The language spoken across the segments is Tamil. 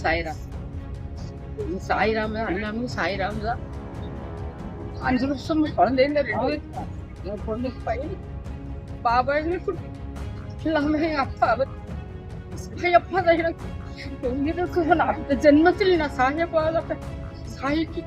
சாய்ராம் சாய்ராம் தான் எல்லாமே சாய்ராம் தான் அஞ்சு வருஷம் குழந்தைங்க ரெண்டு பேரும் என் பொண்ணு பையன் பாபான்னு கூட்டி எல்லாமே என் அப்பா அவர் சாயப்பா தான் எனக்கு எங்களுக்கு நான் அந்த ஜென்மத்தில் நான் சாயப்பா தான் சாய்க்கு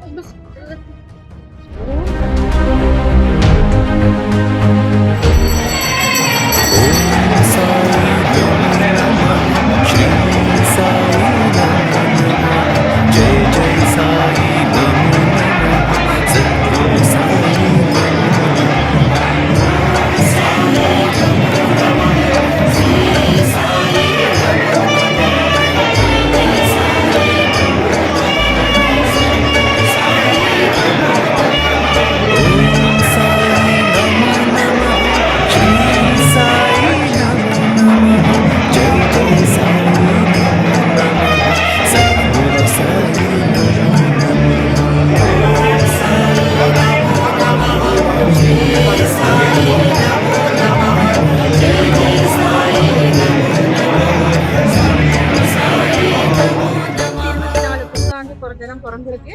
தினம் பிறந்திருக்கு.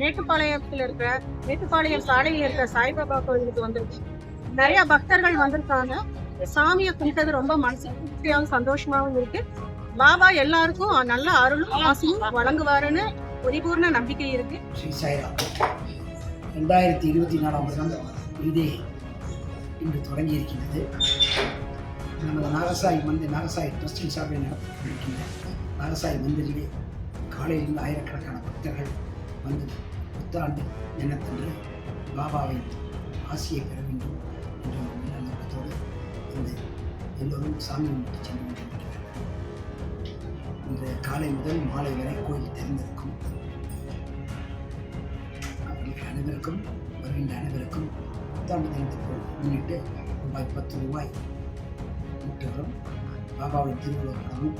மேட்டுப்பாளையத்தில் இருக்கிற மேட்டுப்பாளையம் சாலையில் இருக்கிற சாய்பாபா கோயிலுக்கு வந்திருக்கு. நிறைய பக்தர்கள் வந்திருக்காங்க. சாமியை கும்பிட்டது ரொம்ப மனசு திருப்தியாகவும் சந்தோஷமாவும் இருக்கு. பாபா எல்லாருக்கும் நல்ல அருளும் ஆசையும் வழங்குவாருன்னு பரிபூர்ண நம்பிக்கை இருக்கு. ஸ்ரீ சாய்ராம் ரெண்டாயிரத்தி இருபத்தி நாலாம் வருடம் இதே இன்று தொடங்கி இருக்கின்றது. நமது நாகசாய் மந்திர் நாகசாய் ட்ரஸ்டின் சார்பில் நடக்கின்ற நாகசாய் மந்திரிலே காலையிலிருந்து ஆயிரக்கணக்கான பக்தர்கள் வந்து புத்தாண்டு தினத்தன்று பாபாவின் ஆசியை பெற வேண்டும் என்ற ஒரு நல்ல நோக்கத்தோடு வந்து எல்லோரும் சாமி கும்பிட்டு சென்று கொண்டிருக்கிறார்கள் இன்று காலை முதல் மாலை வரை கோயில் திறந்திருக்கும். அவர்களுக்கு அனைவருக்கும் வருகின்ற அனைவருக்கும் புத்தாண்டு தினத்திற்கு முன்னிட்டு ரூபாய் பத்து ரூபாய் முட்டுகளும் பாபாவின் திருவிழா படமும்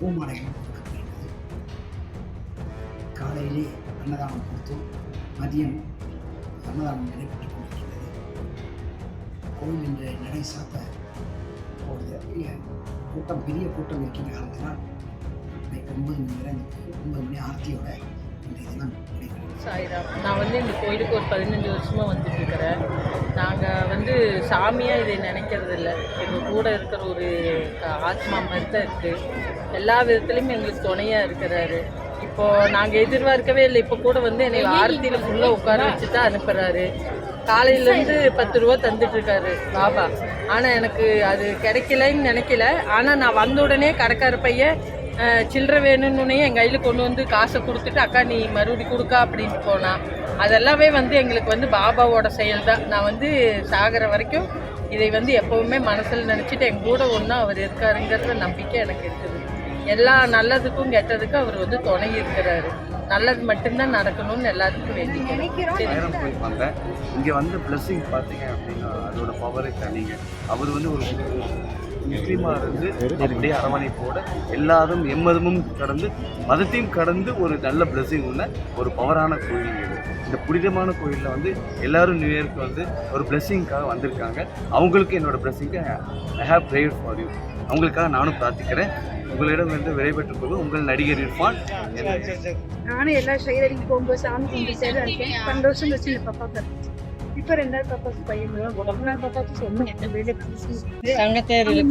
பூமாலைகளும் காலையிலே அன்னதானம் கொடுத்தோம் மதியம் அன்னதானம் நடைபெற்றுக் கொண்டிருக்கிறது. கோவில் இன்று நடை சாத்த போகிறது கூட்டம் பெரிய கூட்டம் இருக்கின்ற காரணத்தினால் இன்னைக்கு ஒன்பது மணி வரை ஒன்பது மணி ஆர்த்தியோட இன்றைய தினம் சாய்ராம் நான் வந்து இந்த கோயிலுக்கு ஒரு பதினஞ்சு வருஷமா வந்துட்டு இருக்கிறேன். நாங்கள் வந்து சாமியாக இதை நினைக்கிறது இல்லை எங்கள் கூட இருக்கிற ஒரு ஆத்மா மாதிரி தான் இருக்குது எல்லா விதத்துலையும் எங்களுக்கு துணையாக இருக்கிறாரு. இப்போ நாங்கள் எதிர்பார்க்கவே இல்லை. இப்போ கூட வந்து என்னை ஆரத்தியில் ஃபுல்லாக உட்கார வச்சு தான் அனுப்புகிறாரு காலையிலேருந்து பத்து ரூபா தந்துட்டு இருக்காரு பாபா. ஆனால் எனக்கு அது கிடைக்கலன்னு நினைக்கல. ஆனால் நான் வந்த உடனே கடைக்கார பையன் சில்லறை வேணும்னு என் கையில் கொண்டு வந்து காசை கொடுத்துட்டு அக்கா நீ மறுபடி கொடுக்கா அப்படின்ட்டு போனான். அதெல்லாமே வந்து எங்களுக்கு வந்து பாபாவோட செயல் தான் நான் வந்து சாகிற வரைக்கும் இதை வந்து எப்பவுமே மனசில் நினச்சிட்டு என் கூட ஒன்றா அவர் இருக்காருங்கிறத நம்பிக்கை எனக்கு இருக்குது. எல்லா நல்லதுக்கும் கெட்டதுக்கும் அவர் வந்து துணை இருக்கிறாரு. நல்லது மட்டும்தான் நடக்கணும்னு எல்லாத்துக்கும் போய் வந்தேன் இங்கே வந்து பிளஸ்ஸிங் பார்த்தீங்க அப்படின்னா அதோட பவரே தனிங்க அவர் வந்து ஒரு முஸ்லீமாக இருந்து அப்படியே அரவணைப்போட எல்லாரும் எம்மதமும் கடந்து மதத்தையும் கடந்து ஒரு நல்ல பிளஸ்ஸிங் உள்ள ஒரு பவரான கோயில் இது. இந்த புனிதமான கோயிலில் வந்து எல்லாரும் நியூ இயர்க்கு வந்து ஒரு பிளஸ்ஸிங்காக வந்திருக்காங்க. அவங்களுக்கு என்னோட பிளஸ்ஸிங்கை I have prayer for you அவங்களுக்காக நானும் பிரார்த்திக்கிறேன். உங்களிடம் வந்து விடைபெற்று போது உங்கள் நடிகர் இர்ஃபான். நானும் எல்லா ஷைரடிக்கு போகும்போது சாமி கும்பிட்டே தான் இருக்கேன் பன்னெண்டு வருஷம் கழிச்சு என் பாப்பா பிறந்துச்சு இப்போ ரெண்டாவது பாப்பாக்கு பையன் மூணாவது பாப்பாக்கு சொன்னேன் மூணு பேருக்கு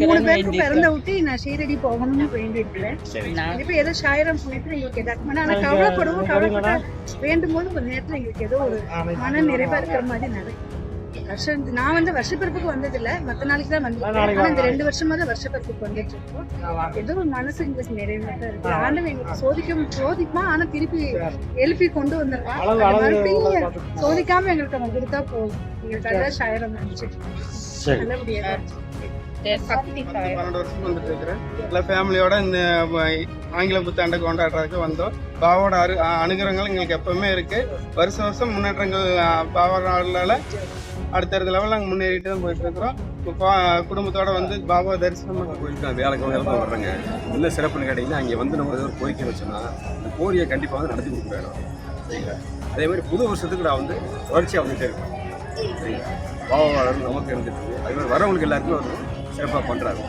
பிறந்த வேண்டியிருக்கேன் விட்டு நான் ஷீரடி போகணும்னு வேண்டி இருக்கிறேன் இப்ப ஏதோ சாயிரம் போயிட்டு எங்களுக்கு எதாச்சும் ஆனா கவலைப்படுவோம். கவலைப்பட்டா வேண்டும் போது கொஞ்ச நேரத்துல எங்களுக்கு ஏதோ ஒரு மன நிறைவா இருக்கிற மாதிரி நிறைய வருஷம் நான் வந்து வருஷப்பிறப்புக்கு வந்தது இல்ல மத்த நாளைக்கு தான் வந்து ஆனா இந்த ரெண்டு வருஷமா தான் வருஷப்பிறப்புக்கு வந்துட்டு இருக்கோம் ஏதோ ஒரு மனசு எங்களுக்கு நிறைவா தான் இருக்கு ஆண்டவன் எங்களுக்கு சோதிக்க சோதிப்பான் ஆனா திருப்பி எழுப்பி கொண்டு வந்திருக்கான் சோதிக்காம எங்களுக்கு அவன் கொடுத்தா போதும் எங்களுக்கு அதான் சாயிரம் நினைச்சிட்டு நல்லபடியா பன்னெண்டு வருஷம் வந்துட்டு இருக்கிறேன் எல்லா ஃபேமிலியோட இந்த ஆங்கில புத்தாண்டை கொண்டாடுறதுக்கு வந்தோம். பாவோட அரு அனுகிரகங்கள் எங்களுக்கு எப்பவுமே இருக்கு. வருஷம் வருஷம் முன்னேற்றங்கள் பாபாவால அடுத்தடுத்த லெவலில் நாங்கள் முன்னேறிட்டு தான் போயிட்டு இருக்கிறோம். இப்போ குடும்பத்தோடு குடும்பத்தோட வந்து பாபா தரிசனம் பண்ண கோயிலுக்கு நான் வியாழக்கிழமை வர்றேங்க என்ன சிறப்புன்னு கேட்டிங்கன்னா அங்கே வந்து நம்ம ஏதாவது ஒரு கோரிக்கை வச்சோம்னா அந்த கோரியை கண்டிப்பாக வந்து நடத்தி கொடுக்குறேன் சரிங்களா? அதே மாதிரி புது வருஷத்துக்கு நான் வந்து வளர்ச்சியாக வந்துட்டே இருக்கேன் சரிங்களா? வளர்ந்து நமக்கு இருந்துட்டு அதே மாதிரி வரவங்களுக்கு எல்லாருக்குமே வந்து சிறப்பாக பண்ணுறாங்க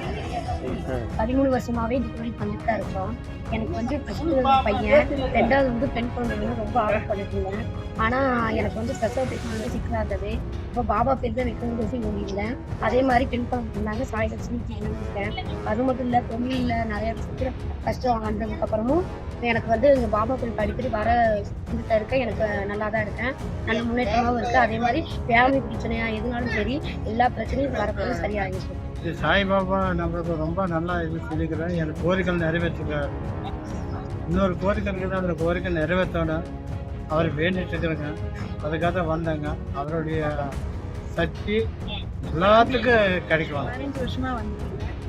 பதிமூணு வருஷமாவே இந்த பண்ணிட்டு தான் இருக்கோம். எனக்கு வந்து ஃபஸ்ட்டு பையன் ரெண்டாவது வந்து பெண் குழந்தைங்க ரொம்ப ஆர்டர் இருந்தேன் ஆனால் எனக்கு வந்து பிரசவ பிரச்சனை சிக்கலாக இருந்தது. இப்போ பாபா பேர் தான் வைக்கணும் பேசி ஓடிருந்தேன் அதே மாதிரி பெண் குழந்தை இருந்தாங்க சாய் லட்சுமி இருக்கேன். அது மட்டும் இல்லை தொழிலில் நிறைய விஷயத்துல கஷ்டம் வந்ததுக்கப்புறமும் எனக்கு வந்து இந்த பாபா கோயில் அடிக்கடி வர இருந்துட்டு இருக்க எனக்கு நல்லா தான் இருக்கேன். நல்ல முன்னேற்றமாகவும் இருக்குது அதே மாதிரி ஃபேமிலி பிரச்சனையாக எதுனாலும் சரி எல்லா பிரச்சனையும் வரப்போது சரியாகிடுச்சு இது சாய்பாபா நம்மளுக்கு ரொம்ப நல்லா இது சொல்லிக்கிறேன். எனக்கு கோரிக்கை நிறைவேற்றுக்கார் இன்னொரு கோரிக்கை இருக்குது அந்த கோரிக்கை நிறைவேற்றணும். அவர் வேண்டிட்டுருக்குறேங்க அதுக்காக தான் வந்தாங்க. அவருடைய சக்தி எல்லாத்துக்கும் கிடைக்கும் பதினஞ்சு வருஷமாக வந்து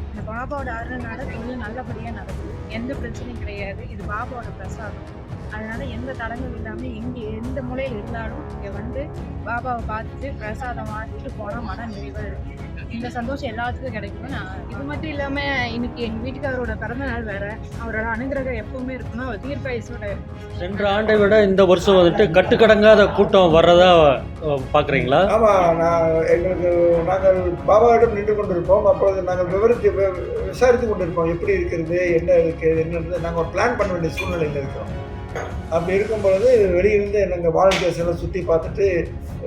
இந்த பாபாவோட அருள்னால தொழில் நல்லபடியாக நடக்குது. எந்த பிரச்சனையும் கிடையாது. இது பாபாவோட பிரசாதம். அதனால எந்த தடங்கள் இல்லாமல் இங்கே எந்த மூலையில் இருந்தாலும் இங்கே வந்து பாபாவை பார்த்துட்டு பிரசாதம் வாங்கிட்டு போனால் மன நிறைவாக இருக்கும் இந்த சந்தோஷம் எல்லாத்துக்கும் கிடைக்கும் நான் இது மட்டும் இல்லாம இன்னைக்கு எங்க வீட்டுக்காரரோட பிறந்த நாள் வேற. அவரோட அனுகிரகம் எப்பவுமே இருக்கணும். அவர் தீர்க்காயுசோட சென்ற ஆண்டை விட இந்த வருஷம் வந்துட்டு கட்டுக்கடங்காத கூட்டம் வர்றதா பார்க்கறீங்களா ஆமாம் நான் எங்களுக்கு நாங்கள் பாபாவிடம் நின்று கொண்டிருப்போம். அப்பொழுது நாங்கள் விவரித்து விசாரித்து கொண்டிருப்போம். எப்படி இருக்கிறது என்ன இருக்குது என்னன்றது. நாங்கள் ஒரு பிளான் பண்ண வேண்டிய சூழ்நிலையில் இருக்கிறோம். அப்படி இருக்கும் பொழுது வெளியிருந்து நாங்கள் வாலண்டியர்ஸ் எல்லாம் சுற்றி பார்த்துட்டு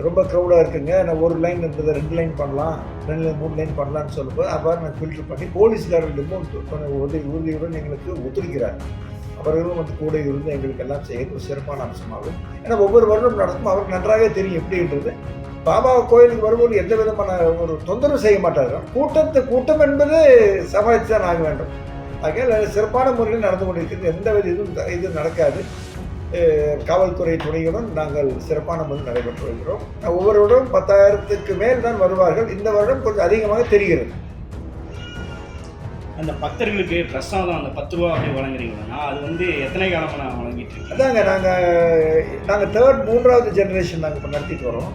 ரொம்ப க்ரௌடாக இருக்குங்க. நான் ஒரு லைன் இருந்ததை ரெண்டு லைன் பண்ணலாம். ரெண்டு லைன் மூணு லைன் பண்ணலாம்னு சொல்லும்போது அவ்வாறு நான் ஃபில்டர் பண்ணி போலீஸ்காரர்களிடமும் உதவி உறுதியுடன் எங்களுக்கு ஒத்துழைக்கிறார். அவர்களும் வந்து கூட இருந்து எங்களுக்கு எல்லாம் செய்யறது ஒரு சிறப்பான அம்சமாகும். ஏன்னா ஒவ்வொரு வருடம் நடக்கும். அவருக்கு நன்றாகவே தெரியும் எப்படின்றது பாபா கோயிலுக்கு வரும்போது எந்த விதமான ஒரு தொந்தரவு செய்ய மாட்டார்கள் கூட்டத்து கூட்டம் என்பது சமாளித்து தான் ஆக வேண்டும். ஆகையால் சிறப்பான முறையில் நடந்து கொண்டிருக்கிறது. எந்த வித இதுவும் இது நடக்காது. காவல்துறை துணையுடன் நாங்கள் சிறப்பான முறையில் நடைபெற்று வருகிறோம். ஒவ்வொரு வருடம் பத்தாயிரத்துக்கு மேல் தான் வருவார்கள். இந்த வருடம் கொஞ்சம் அதிகமாக தெரிகிறது. அந்த பக்தர்களுக்கு பிரசாதம் அந்த பத்து ரூபா அப்படி வழங்குறீங்கன்னா அது வந்து எத்தனை காலமாக நான் வழங்கிட்டு இருக்கேன்? அதாங்க நாங்கள் நாங்கள் தேர்ட் மூன்றாவது ஜெனரேஷன் நாங்கள் இப்போ நடத்திட்டு வரோம்.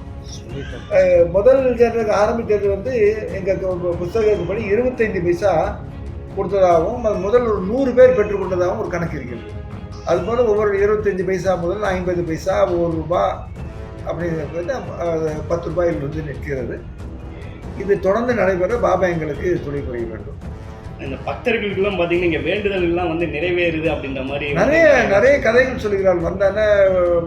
முதல் ஜெனரேஷன் ஆரம்பித்தது வந்து எங்கள் புஸ்தகப்படி இருபத்தைந்து பைசா கொடுத்ததாகவும் அது முதல் ஒரு நூறு பேர் பெற்றுக்கொண்டதாகவும் ஒரு கணக்கு இருக்கிறது. அதுபோல் ஒவ்வொரு இருபத்தஞ்சி பைசா முதல் ஐம்பது பைசா ஒரு ரூபா அப்படிங்கிறது பத்து ரூபாயிலிருந்து நிற்கிறது. இது தொடர்ந்து நடைபெற பாபா எங்களுக்கு துணை புரிய வேண்டும். இந்த பக்தர்களுக்கெல்லாம் பார்த்தீங்கன்னா இங்கே வேண்டுதல்கள்லாம் வந்து நிறைவேறுது அப்படின்ற மாதிரி நிறைய நிறைய கதைகள் சொல்லுகிறாள் வந்தானே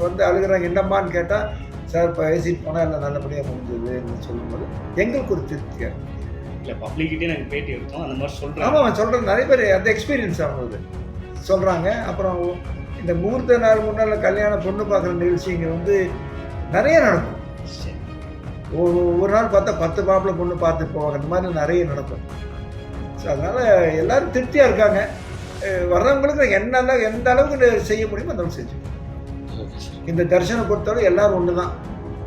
வந்து அழுகிறாங்க என்னம்மான்னு கேட்டால் சார் இப்போ ஏசிட்டு போனால் எல்லாம் நல்லபடியாக முடிஞ்சதுன்னு சொல்லும்போது எங்களுக்கு ஒரு திருப்தியாக. இல்லை பப்ளிக்கிட்டே நாங்கள் பேட்டி எடுத்தோம். அந்த மாதிரி சொல்கிறேன் ஆமாம் சொல்கிறேன் நிறைய பேர் அந்த எக்ஸ்பீரியன்ஸ் அவங்களுக்கு சொல்கிறாங்க அப்புறம் இந்த முகூர்த்த நாள் முன்னால் கல்யாணம் பொண்ணு பார்க்குற நிகழ்ச்சி இங்கே வந்து நிறைய நடக்கும். ஒரு ஒரு நாள் பார்த்தா பத்து மாப்பிள்ளை பொண்ணு பார்த்து போவாங்க. அந்த மாதிரி நிறைய நடக்கும். ஸோ அதனால் எல்லோரும் திருப்தியாக இருக்காங்க. வர்றவங்களுக்கு என்னெல்லாம் எந்த அளவுக்கு செய்ய முடியுமோ அந்த அளவுக்கு செஞ்சு இந்த தரிசனம் பொறுத்தவரை எல்லாரும் ஒன்று தான்.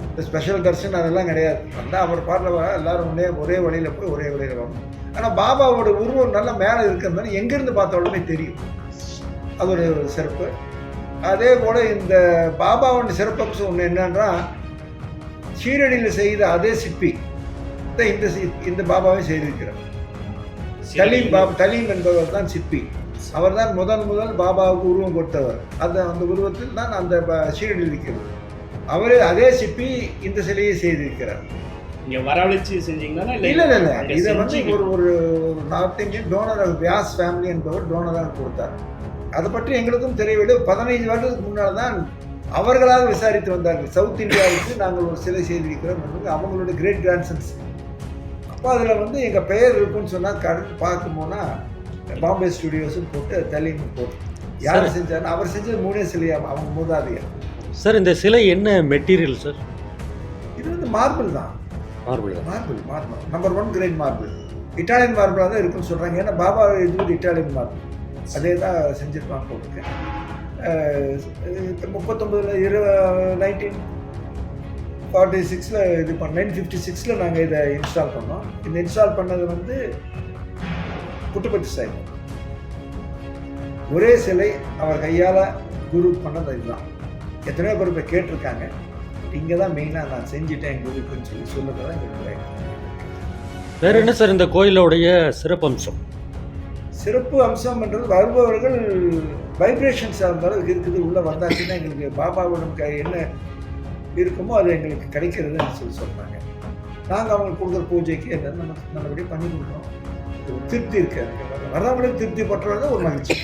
இந்த ஸ்பெஷல் தரிசனம் அதெல்லாம் கிடையாது. வந்தால் அவர் பாட்டில் வர எல்லாரும் ஒன்றே ஒரே வழியில் போய் ஒரே வழியில் வரணும் ஆனால் பாபாவோட உருவம் நல்லா மேலே இருக்கிறதுனால எங்கேருந்து பார்த்தாலுமே தெரியும். அது ஒரு சிறப்பு. அதே போல் இந்த பாபாவோட சிறப்பம்சம் ஒன்று என்னன்னா ஷீரடியில் செய்த அதே சிற்பி தான் இந்த இந்த பாபாவை செய்திருக்கிறார். தலீம் பாபா தலீம் என்பவர் தான் சிற்பி. அவர் தான் முதல் முதல் பாபாவுக்கு உருவம் கொடுத்தவர். அந்த அந்த உருவத்தில் தான் அந்த ஷீரடியில் இருக்கிறது. அவரே அதே சிற்பி இந்த சிலையை செய்திருக்கிறார். வரவழைச்சு செஞ்சீங்கன்னா இல்ல இல்ல இல்ல இதை வந்து ஒரு ஒரு north Indian donor Vyas family என்பவர் டோனராக கொடுத்தார். அதை பற்றி எங்களுக்கும் தெரியவில்லை. பதினைந்து வருடத்துக்கு முன்னால் தான் அவர்களாக விசாரித்து வந்தார்கள். சவுத் இந்தியாவுக்கு நாங்கள் ஒரு சிலை செய்திருக்கிறோம் என்பது அவங்களோட கிரேட் கிராண்ட்சன்ஸ் அப்போ அதில் வந்து எங்கள் பெயர் இருக்குன்னு சொன்னால் கடன் பார்க்கும் போனால் பாம்பே ஸ்டுடியோஸும் போட்டு தலின்னு போட்டு. யார் சரி. செஞ்சாருன்னா அவர் செஞ்சது மூணே சிலையா அவங்க மூதாதையர் சார் இந்த சிலை என்ன மெட்டீரியல் சார்? இது வந்து மார்பிள் தான். Marble marble marble number one grade marble Italian மார்பிளாக தான் இருக்குன்னு சொல்கிறாங்க ஏன்னா பாபா இது இட்டாலியன் மார்பிள் அதே தான் செஞ்சுருப்பாங்க போட்டுருக்கு முப்பத்தொம்பதில் இரு நைன்டீன் ஃபார்ட்டி சிக்ஸில் இது பண்ண நைன் ஃபிஃப்டி சிக்ஸில் நாங்கள் இதை இன்ஸ்டால் பண்ணோம். இந்த இன்ஸ்டால் பண்ணது வந்து புட்டுப்பட்டி சாய் ஒரே சிலை அவர் கையால் குரு பண்ணது இதுதான். எத்தனையோ பேர் இப்போ கேட்டிருக்காங்க. இங்கே தான் மெயினாக நான் செஞ்சுட்டேன் குருக்குன்னு சொல்லி சொல்லுறது தான் வேற என்ன சார் இந்த கோயிலோடைய சிறப்பம்சம்? சிறப்பு அம்சம் என்றது வருபவர்கள் வைப்ரேஷன்ஸ் அந்த அளவுக்கு இருக்குது உள்ளே வந்தாச்சுன்னா எங்களுக்கு பாபாவிடம் க- என்ன இருக்குமோ அது எங்களுக்கு கிடைக்கிறதுன்னு சொல்லி சொல்கிறாங்க நாங்கள் அவங்களுக்கு கொடுக்குற பூஜைக்கு என்ன நம்ம நல்லபடியாக பண்ணி கொடுக்குறோம் திருப்தி இருக்காது எனக்கு வர்றவங்களுக்கு திருப்தி பட்டுறது ஒரு மகிழ்ச்சி.